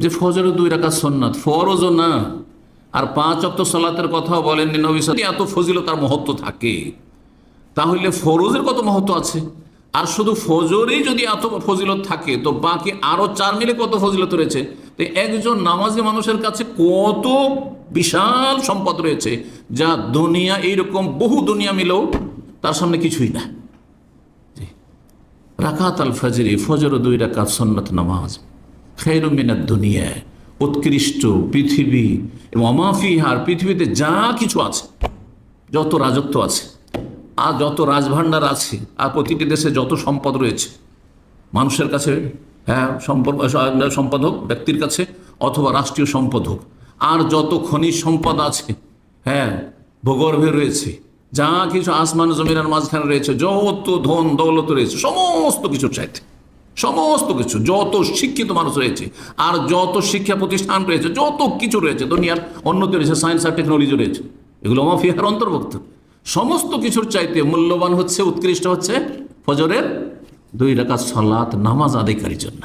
যে ফজরের দুই রাকাত সন্ন্যাত ফরজও না। আর পাঁচ অক্ত সলাতের কথাও বলেননি নবী এত ফজিলত তার মহত্ব থাকে। তাহলে ফরজের কত মহত্ব আছে? আর শুধু ফজরেই যদি এত ফজিলত থাকে, তো বাকি আরও চার মিলে কত ফজিলত রয়েছে? তো একজন নামাজি মানুষের কাছে কত বিশাল সম্পদ রয়েছে, যা দুনিয়া এইরকম বহু দুনিয়া মিলেও তার সামনে কিছুই না। রাকাত আল ফজরি ফজর দুই রাকাত সন্নত নামাজ। খেরুমিনার দুনিয়া, উৎকৃষ্ট পৃথিবী এবং অমাফিহার পৃথিবীতে যা কিছু আছে, যত রাজত্ব আছে, আর যত রাজভাণ্ডার আছে, আর প্রতিটি দেশে যত সম্পদ রয়েছে, মানুষের কাছে হ্যাঁ সম্পদ সম্পদ হোক, ব্যক্তির কাছে, অথবা রাষ্ট্রীয় সম্পদ হোক, আর যত খনিজ সম্পদ আছে হ্যাঁ ভূগর্ভে রয়েছে, যা কিছু আসমান জমিনের মাঝখানে রয়েছে, যত ধন দৌলত রয়েছে, সমস্ত কিছুর চাইতে। সমস্ত কিছু, যত শিক্ষিত মানুষ রয়েছে আর যত শিক্ষা প্রতিষ্ঠান রয়েছে, যত কিছু রয়েছে, দুনিয়ার উন্নতি রয়েছে সায়েন্স আর টেকনোলজি রয়েছে, এগুলো মাফিয়ার অন্তর্ভুক্ত। সমস্ত কিছুর চাইতে মূল্যবান হচ্ছে, উৎকৃষ্ট হচ্ছে ফজরের দুই রাকাত সালাত, নামাজ আদায়কারীর জন্য।